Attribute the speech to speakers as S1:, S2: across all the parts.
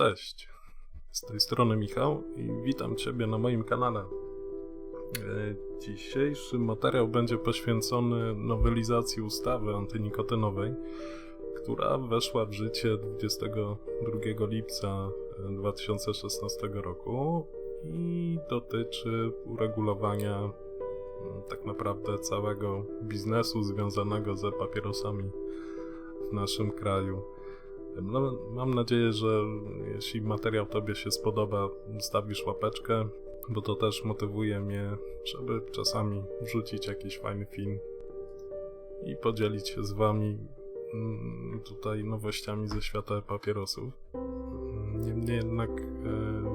S1: Cześć, z tej strony Michał i witam Ciebie na moim kanale. E, Dzisiejszy materiał będzie poświęcony nowelizacji ustawy antynikotynowej, która weszła w życie 22 lipca 2016 roku i dotyczy uregulowania tak naprawdę całego biznesu związanego ze papierosami w naszym kraju. No, mam nadzieję, że jeśli materiał Tobie się spodoba, stawisz łapeczkę, bo to też motywuje mnie, żeby czasami wrzucić jakiś fajny film i podzielić się z Wami mm, tutaj nowościami ze świata papierosów. Niemniej jednak e,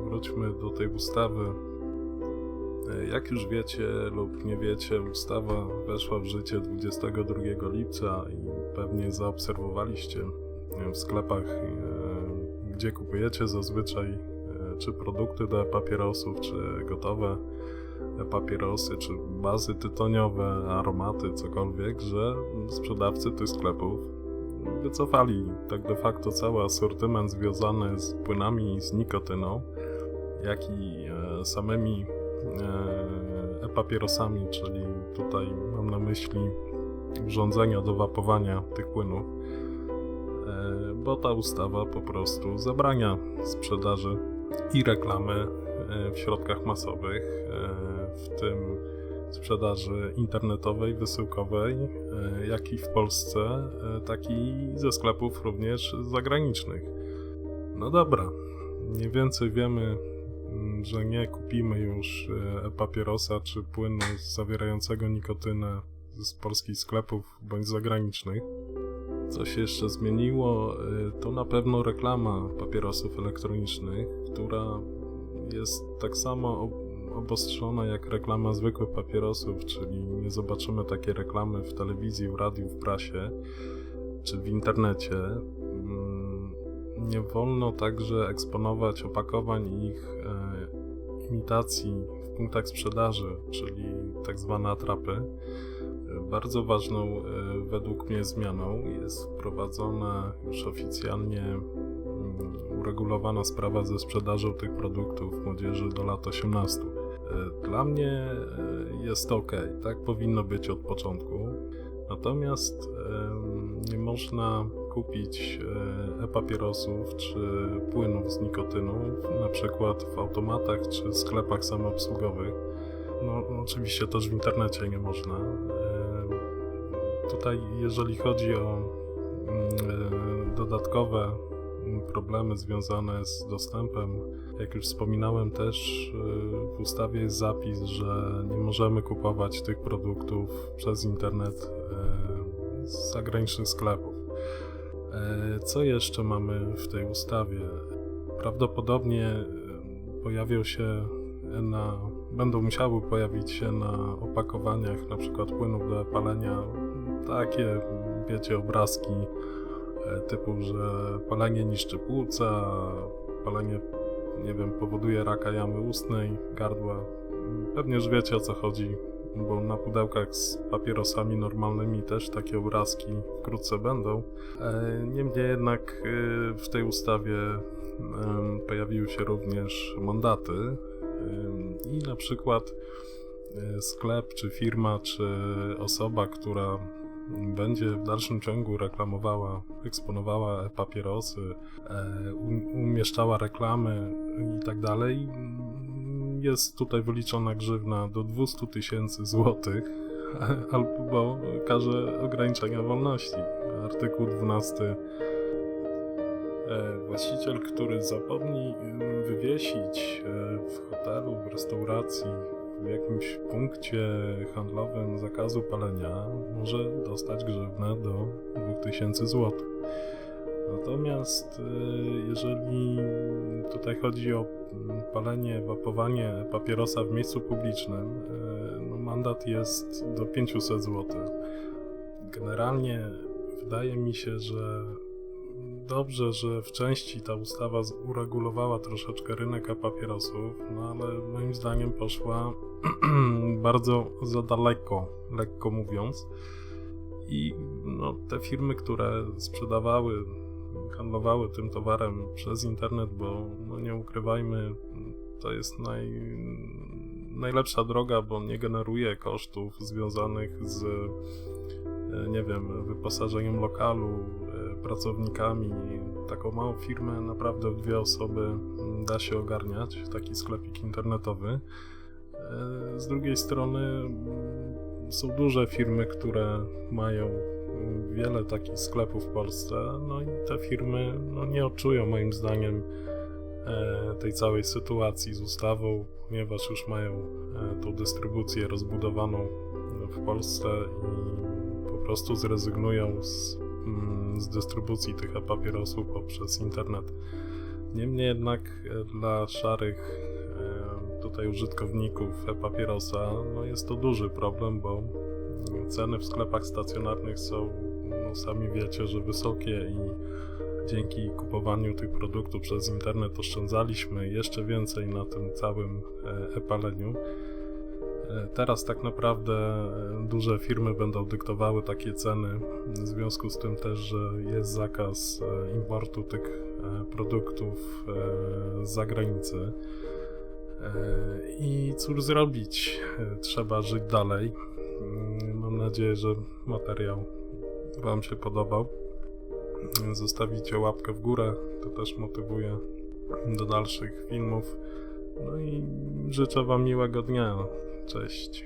S1: wróćmy do tej ustawy. E, Jak już wiecie lub nie wiecie, ustawa weszła w życie 22 lipca i pewnie zaobserwowaliście w sklepach, e, gdzie kupujecie zazwyczaj e, czy produkty do papierosów, czy gotowe papierosy, czy bazy tytoniowe, aromaty, cokolwiek, że sprzedawcy tych sklepów wycofali tak de facto cały asortyment związany z płynami z nikotyną, jak i e, samymi e-papierosami, czyli tutaj mam na myśli urządzenia do wapowania tych płynów bo ta ustawa po prostu zabrania sprzedaży i reklamy e, w środkach masowych, e, w tym sprzedaży internetowej, wysyłkowej, jak i w Polsce, tak i ze sklepów również zagranicznych. No dobra, mniej więcej wiemy, mm, że nie kupimy już papierosa czy płynu zawierającego nikotynę z polskich sklepów bądź zagranicznych. Co się jeszcze zmieniło, y, to na pewno reklama papierosów elektronicznych, która jest tak samo obostrzona jak reklama zwykłych papierosów, czyli nie zobaczymy takiej reklamy w telewizji, w radiu, w prasie czy w internecie. Mm, nie wolno także eksponować opakowań i ich e, imitacji w punktach sprzedaży, czyli tak zwane atrapy. Bardzo ważną e, według mnie zmianą jest wprowadzona już oficjalnie mm, uregulowana sprawa ze sprzedażą tych produktów młodzieży do lat 18. E, dla mnie e, jest ok, tak powinno być od początku. Natomiast nie można kupić e-papierosów czy płynów z nikotyną, na przykład w automatach czy sklepach samoobsługowych. No, oczywiście też w internecie nie można tutaj, jeżeli chodzi o mm, e, dodatkowe problemy związane z dostępem, jak już wspominałem, też e, w ustawie jest zapis, że nie możemy kupować tych produktów przez internet e, z zagranicznych sklepów. Co jeszcze mamy w tej ustawie? Prawdopodobnie pojawią się na, będą musiały pojawić się na opakowaniach na przykład płynów do palenia takie, wiecie, obrazki e, typu, że palenie niszczy płuca, palenie, nie wiem, powoduje raka jamy ustnej, gardła. Pewnie już wiecie o co chodzi, bo na pudełkach z papierosami normalnymi też takie obrazki wkrótce będą. E, niemniej jednak e, w tej ustawie pojawiły się również mandaty i na przykład sklep, czy firma, czy osoba, która będzie w dalszym ciągu reklamowała, eksponowała papierosy, e, umieszczała reklamy i tak dalej, jest tutaj wyliczona grzywna do 200 tysięcy złotych albo karze ograniczenia wolności. Artykuł 12. E, właściciel, który zapomni wywiesić e, w hotelu, w restauracji w jakimś punkcie handlowym zakazu palenia może dostać grzywnę do 2000 zł. Natomiast y, jeżeli tutaj chodzi o palenie, wapowanie papierosa w miejscu publicznym, y, no mandat jest do 500 zł. Generalnie wydaje mi się, że dobrze, że w części ta ustawa uregulowała troszeczkę rynek papierosów, no ale moim zdaniem poszła bardzo za daleko, lekko mówiąc. I no, te firmy, które sprzedawały handlowały tym towarem przez internet, bo no nie ukrywajmy, to jest naj, najlepsza droga, bo nie generuje kosztów związanych z, e, nie wiem, wyposażeniem lokalu, pracownikami. Taką małą firmę naprawdę w dwie osoby mm, da się ogarniać, taki sklepik internetowy. E, Z drugiej strony mm, są duże firmy, które mają wiele takich sklepów w Polsce, no i te firmy no, nie odczują moim zdaniem e, tej całej sytuacji z ustawą, ponieważ już mają e, tą dystrybucję rozbudowaną w Polsce i po prostu zrezygnują z, z dystrybucji tych e-papierosów poprzez internet. Niemniej jednak e, dla szarych e, tutaj użytkowników e-papierosa no jest to duży problem, bo ceny w sklepach stacjonarnych są, no sami wiecie, że wysokie i dzięki kupowaniu tych produktów przez internet oszczędzaliśmy jeszcze więcej na tym całym e, e-paleniu. Teraz tak naprawdę e, duże firmy będą dyktowały takie ceny, w związku z tym też, że jest zakaz e, importu tych e, produktów z zagranicy. I cóż zrobić? Trzeba żyć dalej. Mm, Mam nadzieję, że materiał Wam się podobał. Zostawicie łapkę w górę, to też motywuje do dalszych filmów. No i życzę Wam miłego dnia. Cześć.